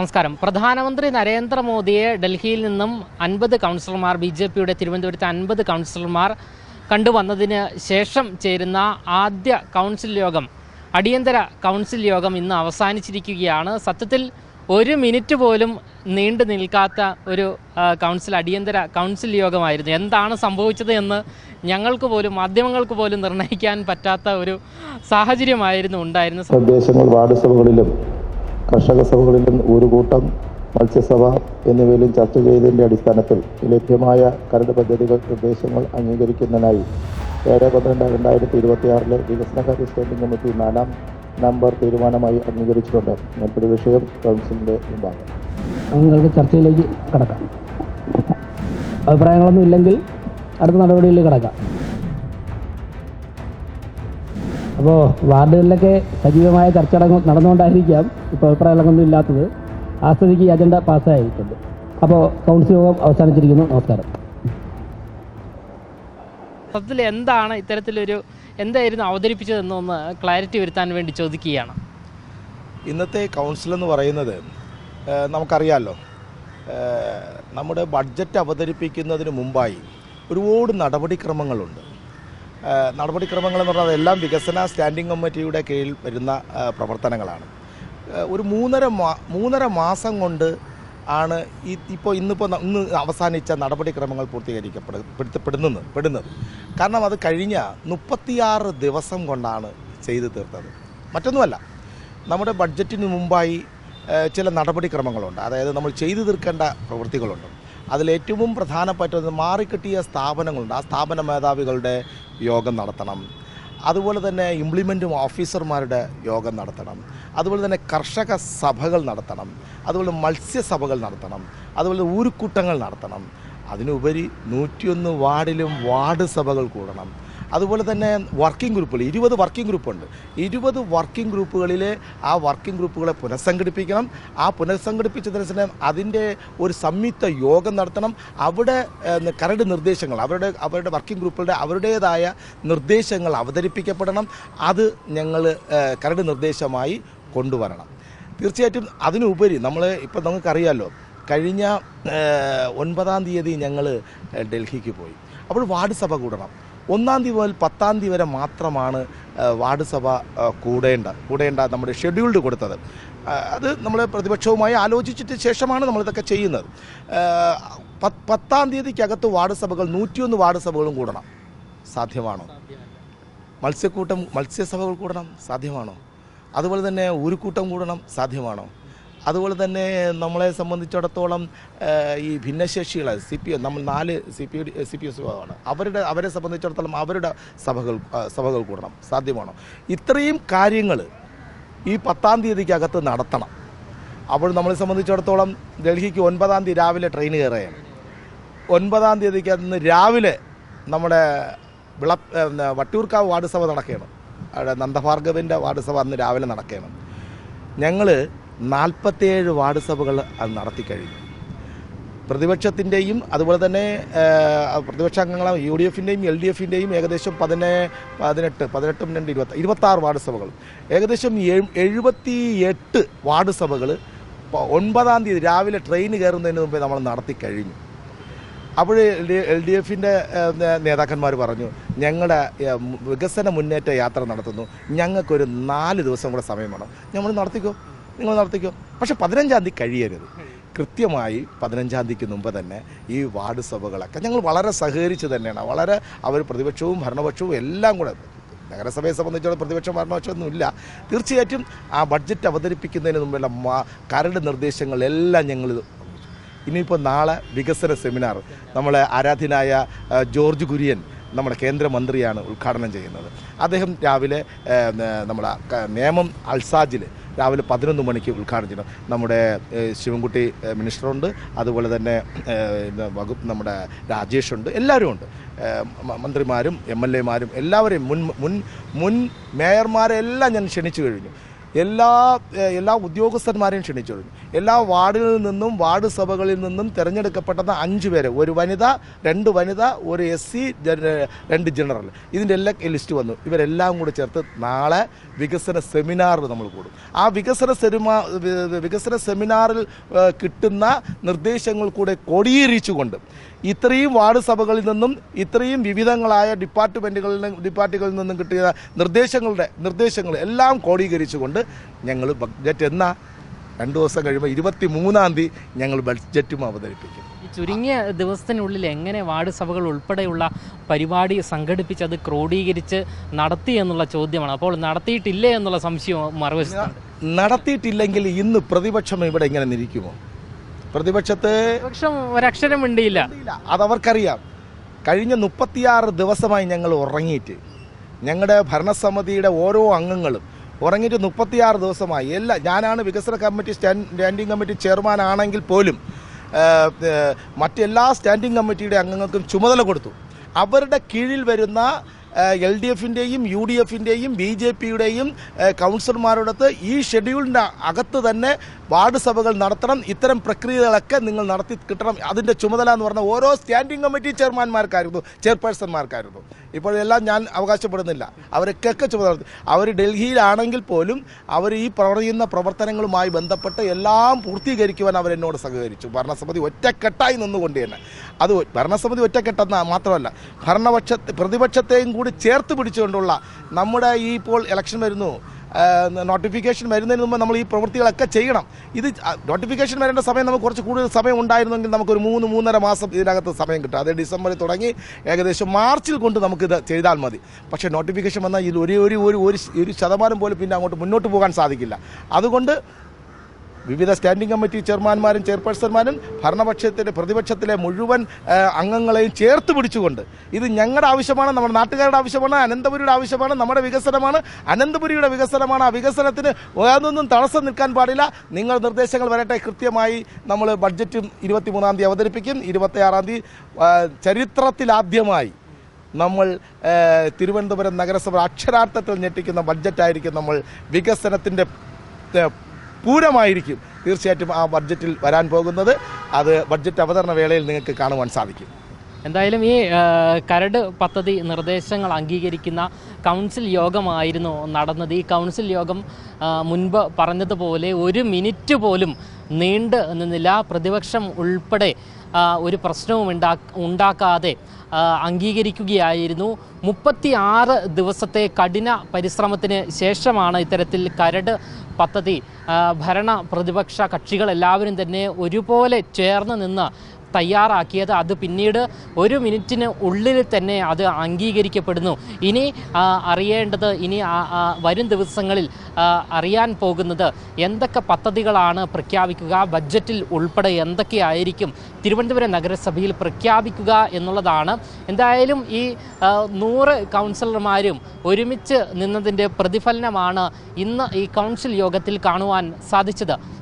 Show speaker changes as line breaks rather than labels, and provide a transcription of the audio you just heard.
നമസ്കാരം. പ്രധാനമന്ത്രി നരേന്ദ്രമോദിയെ ഡൽഹിയിൽ നിന്നും അൻപത് കൗൺസിലർമാർ ബി ജെ പിയുടെ തിരുവനന്തപുരത്തെ അൻപത് കൗൺസിലർമാർ കണ്ടുവന്നതിന് ശേഷം ചേരുന്ന ആദ്യ കൗൺസിൽ യോഗം അടിയന്തര കൗൺസിൽ യോഗം ഇന്ന് അവസാനിച്ചിരിക്കുകയാണ്. സത്യത്തിൽ ഒരു മിനിറ്റ് പോലും നീണ്ടു നിൽക്കാത്ത ഒരു കൗൺസിൽ അടിയന്തര കൗൺസിൽ യോഗമായിരുന്നു. എന്താണ് സംഭവിച്ചത് എന്ന് ഞങ്ങൾക്ക് പോലും മാധ്യമങ്ങൾക്ക് പോലും നിർണയിക്കാൻ പറ്റാത്ത ഒരു സാഹചര്യമായിരുന്നു ഉണ്ടായിരുന്നത്.
വാർഡ് സഭകളിലും കർഷക സഭകളിലും ഒരു കൂട്ടം മത്സ്യസഭ എന്നിവയിലും ചർച്ച ചെയ്തതിന്റെ അടിസ്ഥാനത്തിൽ ലഭ്യമായ കരട് പദ്ധതികൾ നിർദ്ദേശങ്ങൾ അംഗീകരിക്കുന്നതിനായി ഏഴ് പന്ത്രണ്ട് രണ്ടായിരത്തി ഇരുപത്തിയാറിലെ വികസനകാര്യ സ്റ്റാൻഡിംഗ് കമ്മിറ്റി നാലാം നമ്പർ തീരുമാനമായി അംഗീകരിച്ചിട്ടുണ്ട്. മറ്റൊരു വിഷയം കൗൺസിലിന്റെ മുമ്പാകും.
ചർച്ചയിലേക്ക് കടക്കാം. അഭിപ്രായങ്ങളൊന്നും ഇല്ലെങ്കിൽ അടുത്ത നടപടിയിലേക്ക് കടക്കാം. അപ്പോൾ വാർഡുകളിലൊക്കെ സജീവമായ ചർച്ച നടന്നു- നടന്നുകൊണ്ടായിരിക്കാം ഇപ്പോൾ അഭിപ്രായങ്ങളൊന്നും ഇല്ലാത്തത്. ആ സ്ഥിതിക്ക് ഈ അജണ്ട പാസ്സായിട്ടുണ്ട്. അപ്പോൾ കൗൺസിൽ യോഗം അവസാനിച്ചിരിക്കുന്നു. നമസ്കാരം.
സത്യത്തിൽ എന്താണ് ഇത്തരത്തിലൊരു എന്തായിരുന്നു അവതരിപ്പിച്ചതെന്നൊന്ന് ക്ലാരിറ്റി വരുത്താൻ വേണ്ടി ചോദിക്കുകയാണ്.
ഇന്നത്തെ കൗൺസിൽ എന്ന് പറയുന്നത് നമുക്കറിയാമല്ലോ നമ്മുടെ ബഡ്ജറ്റ് അവതരിപ്പിക്കുന്നതിന് മുമ്പായി ഒരുപാട് നടപടിക്രമങ്ങളുണ്ട്. നടപടിക്രമങ്ങൾ എന്ന് പറഞ്ഞാൽ എല്ലാം വികസന സ്റ്റാൻഡിംഗ് കമ്മിറ്റിയുടെ കീഴിൽ വരുന്ന പ്രവർത്തനങ്ങളാണ്. ഒരു മൂന്നര മാ മൂന്നര മാസം കൊണ്ട് ആണ് ഈ ഇപ്പോൾ ഇന്നിപ്പോൾ ഇന്ന് അവസാനിച്ച നടപടിക്രമങ്ങൾ പൂർത്തീകരിക്കപ്പെടുന്നത് പെടുന്നത് കാരണം അത് കഴിഞ്ഞ മുപ്പത്തിയാറ് ദിവസം കൊണ്ടാണ് ചെയ്തു തീർത്തത്. മറ്റൊന്നുമല്ല നമ്മുടെ ബഡ്ജറ്റിന് മുമ്പായി ചില നടപടിക്രമങ്ങളുണ്ട്. അതായത് നമ്മൾ ചെയ്തു തീർക്കേണ്ട പ്രവൃത്തികളുണ്ട്. അതിലേറ്റവും പ്രധാനപ്പെട്ടത് മാറിക്കിട്ടിയ സ്ഥാപനങ്ങളുണ്ട്. ആ സ്ഥാപന മേധാവികളുടെ യോഗം നടത്തണം. അതുപോലെ തന്നെ ഇംപ്ലിമെന്റും ഓഫീസർമാരുടെ യോഗം നടത്തണം. അതുപോലെ തന്നെ കർഷക സഭകൾ നടത്തണം. അതുപോലെ മത്സ്യസഭകൾ നടത്തണം. അതുപോലെ ഊരുക്കൂട്ടങ്ങൾ നടത്തണം. അതിനുപരി നൂറ്റിയൊന്ന് വാർഡിലും വാർഡ് സഭകൾ കൂടണം. അതുപോലെ തന്നെ വർക്കിംഗ് ഗ്രൂപ്പുകൾ ഇരുപത് വർക്കിംഗ് ഗ്രൂപ്പുണ്ട് ഇരുപത് വർക്കിംഗ് ഗ്രൂപ്പുകളിലെ ആ വർക്കിംഗ് ഗ്രൂപ്പുകളെ പുനഃസംഘടിപ്പിക്കണം. ആ പുനഃസംഘടിപ്പിച്ചതിന് അതിന്റെ ഒരു സംയുക്ത യോഗം നടത്തണം. അവിടെ കരട് നിർദ്ദേശങ്ങൾ അവരുടെ അവരുടെ വർക്കിംഗ് ഗ്രൂപ്പുകളുടെ അവരുടേതായ നിർദ്ദേശങ്ങൾ അവതരിപ്പിക്കപ്പെടണം. അത് ഞങ്ങൾ കരട് നിർദ്ദേശമായി കൊണ്ടുവരണം. തീർച്ചയായിട്ടും അതിനുപരി നമ്മൾ ഇപ്പം നമുക്കറിയാമല്ലോ കഴിഞ്ഞ ഒൻപതാം തീയതി ഞങ്ങൾ ഡൽഹിക്ക് പോയി. അപ്പോൾ വാർഡ് സഭ കൂടണം. ഒന്നാം തീയതി മുതൽ പത്താം തീയതി വരെ മാത്രമാണ് വാർഡ് സഭ കൂടേണ്ട കൂടേണ്ട നമ്മുടെ ഷെഡ്യൂൾഡ് കൊടുത്തത്. അത് നമ്മൾ പ്രതിപക്ഷവുമായി ആലോചിച്ചിട്ട് ശേഷമാണ് നമ്മളിതൊക്കെ ചെയ്യുന്നത്. പത്താം തീയതിക്കകത്ത് വാർഡ് സഭകൾ നൂറ്റിയൊന്ന് വാർഡ് സഭകളും കൂടണം. സാധ്യമാണോ? മത്സ്യക്കൂട്ടം മത്സ്യസഭകൾ കൂടണം സാധ്യമാണോ? അതുപോലെ തന്നെ ഊരുക്കൂട്ടം കൂടണം സാധ്യമാണോ? അതുപോലെ തന്നെ നമ്മളെ സംബന്ധിച്ചിടത്തോളം ഈ ഭിന്നശേഷികളെ സി പി നമ്മൾ നാല് C P C P S വിഭാഗമാണ്. അവരുടെ അവരെ സംബന്ധിച്ചിടത്തോളം അവരുടെ സഭകൾ സഭകൾ കൂടണം. സാധ്യമാണോ? ഇത്രയും കാര്യങ്ങൾ ഈ പത്താം തീയതിക്കകത്ത് നടത്തണം. അപ്പോൾ നമ്മളെ സംബന്ധിച്ചിടത്തോളം ഡൽഹിക്ക് ഒൻപതാം തീയതി രാവിലെ ട്രെയിൻ കയറുകയാണ്. ഒൻപതാം തീയതിക്ക് അന്ന് രാവിലെ നമ്മുടെ വിള വട്ടിയൂർക്കാവ് വാർഡ് സഭ നടക്കുകയാണ്. അവിടെ നന്ദഭാർഗവിന്റെ വാർഡ് സഭ അന്ന് രാവിലെ നടക്കുകയാണ്. ഞങ്ങൾ നാൽപ്പത്തേഴ് വാർഡ് സഭകൾ അത് നടത്തി കഴിഞ്ഞു. പ്രതിപക്ഷത്തിന്റെയും അതുപോലെ തന്നെ പ്രതിപക്ഷാംഗങ്ങളെ യു ഡി എഫിന്റെയും എൽ ഡി എഫിന്റെയും ഏകദേശം പതിനെ പതിനെട്ട് പതിനെട്ടും രണ്ട് ഇരുപത്തി ഇരുപത്താറ് വാർഡ് സഭകൾ ഏകദേശം എഴു- എഴുപത്തി എട്ട് വാർഡ് സഭകൾ ഒൻപതാം തീയതി രാവിലെ ട്രെയിൻ കയറുന്നതിന് മുമ്പേ നമ്മൾ നടത്തി കഴിഞ്ഞു. അപ്പോൾ എൽ ഡി എഫിന്റെ നേതാക്കന്മാർ പറഞ്ഞു ഞങ്ങളുടെ വികസന മുന്നേറ്റ യാത്ര നടത്തുന്നു. ഞങ്ങൾക്കൊരു നാല് ദിവസം കൂടെ സമയം വേണം. നമ്മൾ നടത്തിക്കോ? നിങ്ങൾ നടത്തിക്കോ. പക്ഷെ പതിനഞ്ചാം തീയതി കഴിയരുത്. കൃത്യമായി പതിനഞ്ചാം തീയതിക്ക് മുമ്പ് തന്നെ ഈ വാർഡ് സഭകളൊക്കെ ഞങ്ങൾ വളരെ സഹകരിച്ച് തന്നെയാണ്. വളരെ അവർ പ്രതിപക്ഷവും ഭരണപക്ഷവും എല്ലാം കൂടെ നഗരസഭയെ സംബന്ധിച്ചോളം പ്രതിപക്ഷം ഭരണപക്ഷമൊന്നുമില്ല തീർച്ചയായിട്ടും ആ ബഡ്ജറ്റ് അവതരിപ്പിക്കുന്നതിന് മുമ്പുള്ള കരട് നിർദ്ദേശങ്ങളെല്ലാം ഞങ്ങൾ ഇനിയിപ്പോൾ നാളെ വികസന സെമിനാർ നമ്മളെ ആരാധ്യനായ ജോർജ് കുര്യൻ നമ്മുടെ കേന്ദ്രമന്ത്രിയാണ് ഉദ്ഘാടനം ചെയ്യുന്നത്. അദ്ദേഹം രാവിലെ നമ്മുടെ നേമം അൽസാജിൽ രാവിലെ പതിനൊന്ന് മണിക്ക് ഉദ്ഘാടനം ചെയ്യണം. നമ്മുടെ ശിവൻകുട്ടി മിനിസ്റ്ററുണ്ട്. അതുപോലെ തന്നെ വകുപ്പ് നമ്മുടെ രാജേഷുണ്ട്. എല്ലാവരും ഉണ്ട് മന്ത്രിമാരും എം എൽ എമാരും എല്ലാവരെയും മുൻ മുൻ മുൻ മേയർമാരെല്ലാം ഞാൻ ക്ഷണിച്ചു കഴിഞ്ഞു. എല്ലാ എല്ലാ ഉദ്യോഗസ്ഥന്മാരെയും ക്ഷണിച്ചിരുന്നു. എല്ലാ വാർഡുകളിൽ നിന്നും വാർഡ് സഭകളിൽ നിന്നും തിരഞ്ഞെടുക്കപ്പെട്ടത് അഞ്ച് പേരെ. ഒരു വനിത രണ്ട് വനിത ഒരു എസ് സി രണ്ട് ജനറൽ. ഇതിന്റെ എല്ലാം ലിസ്റ്റ് വന്നു. ഇവരെല്ലാം കൂടി ചേർത്ത് നാളെ വികസന സെമിനാർ നമ്മൾ കൂടും. ആ വികസന സെമിനാ വികസന സെമിനാറിൽ കിട്ടുന്ന നിർദ്ദേശങ്ങൾ കൂടെ കൊടിയേറിച്ചുകൊണ്ട് ഇത്രയും വാർഡ് സഭകളിൽ നിന്നും ഇത്രയും വിവിധങ്ങളായ ഡിപ്പാർട്ട്മെന്റുകളിൽ ഡിപ്പാർട്ടുകളിൽ നിന്നും കിട്ടിയ നിർദ്ദേശങ്ങളുടെ നിർദ്ദേശങ്ങൾ എല്ലാം ഞങ്ങൾ ബഡ്ജറ്റ് എന്ന രണ്ട് ദിവസം കഴിയുമ്പോൾ ഇരുപത്തി മൂന്നാം തീയതി ഞങ്ങൾ ബഡ്ജറ്റും അവതരിപ്പിക്കും.
ചുരുങ്ങിയ ദിവസത്തിനുള്ളിൽ എങ്ങനെ വാർഡ് സഭകൾ ഉൾപ്പെടെയുള്ള പരിപാടി സംഘടിപ്പിച്ച് അത് ക്രോഡീകരിച്ച് നടത്തി എന്നുള്ള ചോദ്യമാണ്. അപ്പോൾ നടത്തിയിട്ടില്ലേ എന്നുള്ള സംശയം മറുവശത്തുണ്ട്
നടത്തിയിട്ടില്ലെങ്കിൽ ഇന്ന് പ്രതിപക്ഷം ഇവിടെ ഇങ്ങനെ നിൽക്കുമോ പ്രതിപക്ഷത്തെ
പക്ഷം ഒരക്ഷരം മിണ്ടിയില്ല.
അത് അതവർക്കറിയാം. കഴിഞ്ഞ മുപ്പത്തിയാറ് ദിവസമായി ഞങ്ങൾ ഉറങ്ങിയിട്ട് ഞങ്ങളുടെ ഭരണസമിതിയുടെ ഓരോ അംഗങ്ങളും ഉറങ്ങിയിട്ട് മുപ്പത്തിയാറ് ദിവസമായി. എല്ലാ ഞാനാണ് വികസന committee stand standing committee chairman ആണെങ്കിൽ പോലും മറ്റെല്ലാ സ്റ്റാൻഡിംഗ് കമ്മിറ്റിയുടെ അംഗങ്ങൾക്കും ചുമതല കൊടുത്തു. അവരുടെ കീഴിൽ വരുന്ന എൽ ഡി എഫിന്റെയും യു ഡി എഫിന്റെയും ബി ജെ പിയുടെയും കൗൺസിലർമാരോടത്ത് ഈ ഷെഡ്യൂളിന്റെ അകത്ത് തന്നെ വാർഡ് സഭകൾ നടത്തണം ഇത്തരം പ്രക്രിയകളൊക്കെ നിങ്ങൾ നടത്തി കിട്ടണം. അതിന്റെ ചുമതല എന്ന് പറഞ്ഞാൽ ഓരോ സ്റ്റാൻഡിംഗ് കമ്മിറ്റി ചെയർമാൻമാർക്കായിരുന്നു ചെയർപേഴ്സൺമാർക്കായിരുന്നു. ഇപ്പോഴെല്ലാം ഞാൻ അവകാശപ്പെടുന്നില്ല. അവരൊക്കെയൊക്കെ ചുമതല അവർ ഡൽഹിയിലാണെങ്കിൽ പോലും അവർ ഈ പറയുന്ന പ്രവർത്തനങ്ങളുമായി ബന്ധപ്പെട്ട് എല്ലാം പൂർത്തീകരിക്കുവാൻ അവരെന്നോട് സഹകരിച്ചു. ഭരണസമിതി ഒറ്റക്കെട്ടായി നിന്നുകൊണ്ട് തന്നെ. അത് ഭരണസമിതി ഒറ്റക്കെട്ടെന്ന മാത്രമല്ല ഭരണപക്ഷ പ്രതിപക്ഷത്തെയും കൂടി ചേർത്ത് പിടിച്ചുകൊണ്ടുള്ള നമ്മുടെ ഈ ഇപ്പോൾ ഇലക്ഷൻ വരുന്നു. നോട്ടിഫിക്കേഷൻ വരുന്നതിന് മുമ്പ് നമ്മൾ ഈ പ്രവൃത്തികളൊക്കെ ചെയ്യണം. ഇത് നോട്ടിഫിക്കേഷൻ വരേണ്ട സമയം നമുക്ക് കുറച്ച് കൂടുതൽ സമയം ഉണ്ടായിരുന്നെങ്കിൽ നമുക്കൊരു മൂന്ന് മൂന്നര മാസം ഇതിനകത്ത് സമയം കിട്ടും. അത് ഡിസംബറിൽ തുടങ്ങി ഏകദേശം മാർച്ചിൽ കൊണ്ട് നമുക്കിത് ചെയ്താൽ മതി. പക്ഷേ നോട്ടിഫിക്കേഷൻ വന്നാൽ ഇതിൽ ഒരു ഒരു ഒരു ഒരു ശതമാനം പോലും പിന്നെ അങ്ങോട്ട് മുന്നോട്ട് പോകാൻ സാധിക്കില്ല. അതുകൊണ്ട് വിവിധ സ്റ്റാൻഡിംഗ് കമ്മിറ്റി ചെയർമാൻമാരും ചെയർപേഴ്സൺമാരും ഭരണപക്ഷത്തിന്റെ പ്രതിപക്ഷത്തിലെ മുഴുവൻ അംഗങ്ങളെയും ചേർത്ത് പിടിച്ചുകൊണ്ട് ഇത് ഞങ്ങളുടെ ആവശ്യമാണ് നമ്മുടെ നാട്ടുകാരുടെ ആവശ്യമാണ് അനന്തപുരിയുടെ ആവശ്യമാണ് നമ്മുടെ വികസനമാണ്. അനന്തപുരിയുടെ വികസനമാണ്. ആ വികസനത്തിന് യാതൊന്നും തടസ്സം നിൽക്കാൻ പാടില്ല. നിങ്ങൾ നിർദ്ദേശങ്ങൾ വരട്ടെ. കൃത്യമായി നമ്മൾ ബഡ്ജറ്റും ഇരുപത്തിമൂന്നാം തീയതി അവതരിപ്പിക്കും. ഇരുപത്തിയാറാം തീയതി ചരിത്രത്തിലാദ്യമായി നമ്മൾ തിരുവനന്തപുരം നഗരസഭ അക്ഷരാർത്ഥത്തിൽ ഞെട്ടിക്കുന്ന ബഡ്ജറ്റായിരിക്കും നമ്മൾ വികസനത്തിന്റെ പൂരമായിരിക്കും. തീർച്ചയായിട്ടും ആ ബഡ്ജറ്റിൽ വരാൻ പോകുന്നത്. അത് ബഡ്ജറ്റ് അവതരണ വേളയിൽ നിങ്ങൾക്ക് കാണുവാൻ സാധിക്കും.
എന്തായാലും ഈ കരട് പദ്ധതി നിർദ്ദേശങ്ങൾ അംഗീകരിക്കുന്ന കൗൺസിൽ യോഗമായിരുന്നു നടന്നത്. ഈ കൗൺസിൽ യോഗം മുൻപ് പറഞ്ഞതുപോലെ ഒരു മിനിറ്റ് പോലും നീണ്ട് നിന്നില്ല. പ്രതിപക്ഷം ഉൾപ്പെടെ ഒരു പ്രശ്നവും ഉണ്ടാ ഉണ്ടാക്കാതെ അംഗീകരിക്കുകയായിരുന്നു. മുപ്പത്തി ആറ് ദിവസത്തെ കഠിന പരിശ്രമത്തിന് ശേഷമാണ് ഇത്തരത്തിൽ കരട് പദ്ധതി. ഭരണ പ്രതിപക്ഷ കക്ഷികൾ എല്ലാവരും തന്നെ ഒരുപോലെ ചേർന്ന് നിന്ന് തയ്യാറാക്കിയത്. അത് പിന്നീട് ഒരു മിനിറ്റിന് ഉള്ളിൽ തന്നെ അത് അംഗീകരിക്കപ്പെടുന്നു. ഇനി അറിയേണ്ടത് ഇനി വരും ദിവസങ്ങളിൽ അറിയാൻ പോകുന്നത് എന്തൊക്കെ പദ്ധതികളാണ് പ്രഖ്യാപിക്കുക ബഡ്ജറ്റിൽ ഉൾപ്പെടെ എന്തൊക്കെയായിരിക്കും തിരുവനന്തപുരം നഗരസഭയിൽ പ്രഖ്യാപിക്കുക എന്നുള്ളതാണ്. എന്തായാലും ഈ നൂറ് കൗൺസിലർമാരും ഒരുമിച്ച് നിന്നതിന്റെ പ്രതിഫലനമാണ് ഇന്ന് ഈ കൗൺസിൽ യോഗത്തിൽ കാണുവാൻ സാധിച്ചത്.